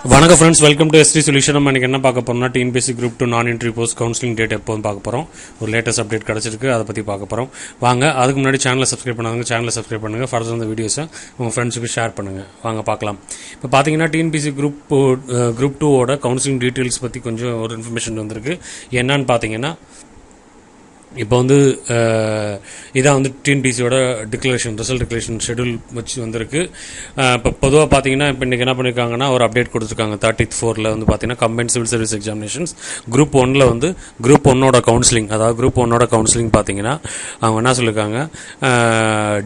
வணக்கம் friends welcome to SD solution நம்ம எனக்கு என்ன பார்க்க போகிறோம்னா TNPSC group two non entry post counselling date எப்போன்னு பார்க்க போகிறோம் ஒரு லேட்டஸ்ட் அப்டேட் கிடச்சிருக்கு அதை பற்றி பார்க்க போகிறோம் வாங்க அதுக்கு முன்னாடி சேனலை சப்ஸ்கிரைப் பண்ணாங்க. சேனலை சப்ஸ்கிரைப் பண்ணுங்கள் ஃபர்தர் அந்த வீடியோஸை உங்கள் ஃப்ரெண்ட்ஸுக்கு ஷேர் பண்ணுங்கள் வாங்க பார்க்கலாம். இப்போ பார்த்தீங்கன்னா டிஎன்பிசி குரூப் குரூப் டூவோட கவுன்சிலிங் டீட்டெயில்ஸ் பற்றி கொஞ்சம் ஒரு இன்ஃபர்மேஷன் வந்திருக்கு. என்னன்னு பார்த்தீங்கன்னா இப்போ வந்து இதான் வந்து டிஎன்பிசியோட டிக்ளரேஷன் ரிசல்ட் டிக்ளரேஷன் ஷெடியூல் வச்சு வந்திருக்கு. இப்போ பொதுவாக பார்த்தீங்கன்னா இப்போ இன்றைக்கி என்ன பண்ணியிருக்காங்கன்னா ஒரு அப்டேட் கொடுத்துருக்காங்க. தேர்ட்டி ஃபோரில் வந்து பார்த்தீங்கன்னா combine civil service examinations group ஒன்னில் வந்து குரூப் ஒன்னோட கவுன்சிலிங் அதாவது குரூப் ஒன்னோட கவுன்சிலிங் பார்த்தீங்கன்னா அவங்க என்ன சொல்லியிருக்காங்க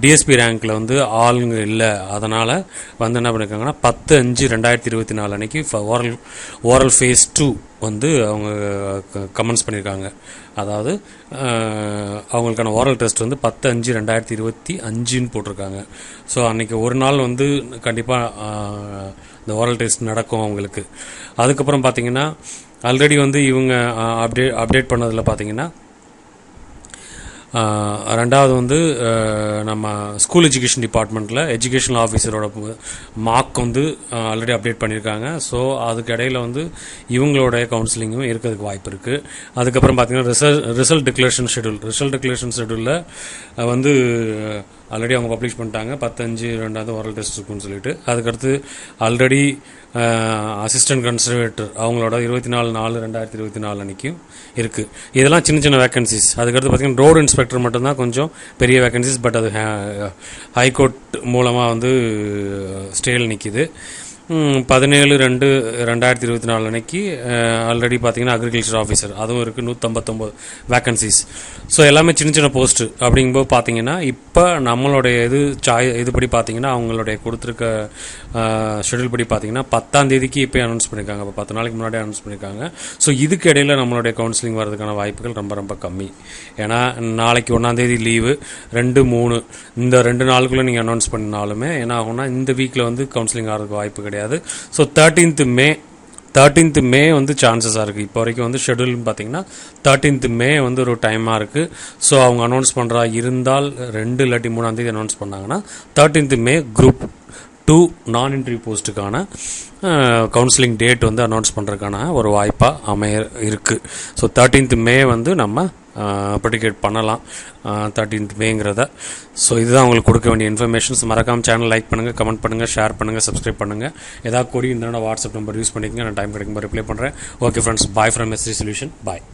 டிஎஸ்பி ரேங்க்கில் வந்து ஆளுங்க இல்லை. அதனால் வந்து என்ன பண்ணியிருக்காங்கன்னா பத்து அஞ்சு ரெண்டாயிரத்தி இருபத்தி நாலு அன்னைக்கு ஓரல் ஓரல் ஃபேஸ் டூ வந்து அவங்க கமெண்ட்ஸ் பண்ணியிருக்காங்க அதாவது அவங்களுக்கான ஓரல் டெஸ்ட் வந்து பத்து அஞ்சு ரெண்டாயிரத்தி இருபத்தி அஞ்சுன்னு போட்டிருக்காங்க. ஸோ அன்றைக்கி ஒரு நாள் வந்து கண்டிப்பாக இந்த ஓரல் டெஸ்ட் நடக்கும் அவங்களுக்கு. அதுக்கப்புறம் பார்த்தீங்கன்னா ஆல்ரெடி வந்து இவங்க அப்டேட் அப்டேட் பண்ணதில் பார்த்தீங்கன்னா ரெண்டாவது வந்து நம்ம ஸ்கூல் எஜுகேஷன் டிபார்ட்மெண்ட்டில் எஜுகேஷனல் ஆஃபீஸரோட மார்க் வந்து ஆல்ரெடி அப்டேட் பண்ணியிருக்காங்க ஸோ அதுக்கு இடையில் வந்து இவங்களோட கவுன்சிலிங்கும் இருக்கிறதுக்கு வாய்ப்பு இருக்குது அதுக்கப்புறம் பார்த்தீங்கன்னா result result declaration schedule result declaration ஷெடியூலில் வந்து ஆல்ரெடி அவங்க பப்ளிஷ் பண்ணிட்டாங்க. பத்தஞ்சு ரெண்டாவது ஓரல் டெஸ்ட் இருக்குன்னு சொல்லிட்டு. அதுக்கடுத்து ஆல்ரெடி அசிஸ்டன்ட் கன்சர்வேட்டர் அவங்களோட இருபத்தி நாலு நாலு ரெண்டாயிரத்தி இருபத்தி நாலு அன்றைக்கும் இருக்குது இதெல்லாம் சின்ன சின்ன வேகன்சிஸ் அதுக்கடுத்து பார்த்தீங்கன்னா ரோடு இன்ஸ்பெக்டர் மட்டும்தான் கொஞ்சம் பெரிய வேகன்சிஸ் பட் அது ஹைகோர்ட் மூலமாக வந்து ஸ்டேல் நிற்கிது பதினேழு ரெண்டு ரெண்டாயிரத்தி இருபத்தி நாலு அன்னைக்கு ஆல்ரெடி பார்த்தீங்கன்னா அக்ரிகல்ச்சர் ஆஃபீஸர் அதுவும் இருக்குது நூற்றம்பத்தொம்போது வேக்கன்சிஸ் ஸோ எல்லாமே சின்ன சின்ன போஸ்ட்டு அப்படிங்கும்போது பார்த்தீங்கன்னா இப்போ நம்மளுடைய இது சாய் இதுபடி பார்த்தீங்கன்னா அவங்களுடைய கொடுத்துருக்க ஷெடியூல் படி பார்த்தீங்கன்னா பத்தாம் தேதிக்கு இப்போ அனௌன்ஸ் பண்ணியிருக்காங்க இப்போ பத்து நாளைக்கு முன்னாடி அனௌன்ஸ் பண்ணியிருக்காங்க ஸோ இதுக்கு இடையில நம்மளுடைய கவுன்சிலிங் வரதுக்கான வாய்ப்புகள் ரொம்ப ரொம்ப கம்மி. ஏன்னா நாளைக்கு ஒன்றாம் தேதி லீவு ரெண்டு மூணு இந்த ரெண்டு நாளுக்குள்ளே நீங்கள் அனௌன்ஸ் பண்ணினாலுமே என்ன ஆகும்னா இந்த வீக்கில் வந்து கவுன்சிலிங் ஆகிறதுக்கு வாய்ப்பு கிடையாது. கிடையாது. So thirteenth May thirteenth May வந்து சான்சஸாக இருக்குது இப்போ வரைக்கும் வந்து ஷெடியூல்னு பார்த்தீங்கன்னா தேர்ட்டீன்த் மே வந்து ஒரு டைமாக இருக்குது ஸோ அவங்க அனௌன்ஸ் பண்ணுறா இருந்தால் ரெண்டு இல்லாட்டி மூணாம் தேதி அனௌன்ஸ் பண்ணாங்கன்னா thirteenth May group two non interview போஸ்ட்டுக்கான counselling date வந்து அனௌன்ஸ் பண்ணுறதுக்கான ஒரு வாய்ப்பாக அமைய இருக்குது ஸோ தேர்ட்டீன்த் மே வந்து நம்ம ப்ரெடிகேட் பண்ணலாம். தேர்ட்டீன்த் மேங்கிறத. ஸோ இதுதான் உங்களுக்கு கொடுக்க வேண்டிய இன்ஃபர்மேஷன்ஸ் மறக்காம சேனல் லைக் பண்ணுங்கள் கமெண்ட் பண்ணுங்கள் ஷேர் பண்ணுங்கள் சப்ஸ்கிரைப் பண்ணுங்கள் ஏதாவது கொடி இந்த வாட்ஸ்அப் நம்பர் யூஸ் பண்ணிக்கங்க. நான் டைம் கிடைக்கும்போது ரிப்ளை பண்ணுறேன் okay friends bye from SD solution bye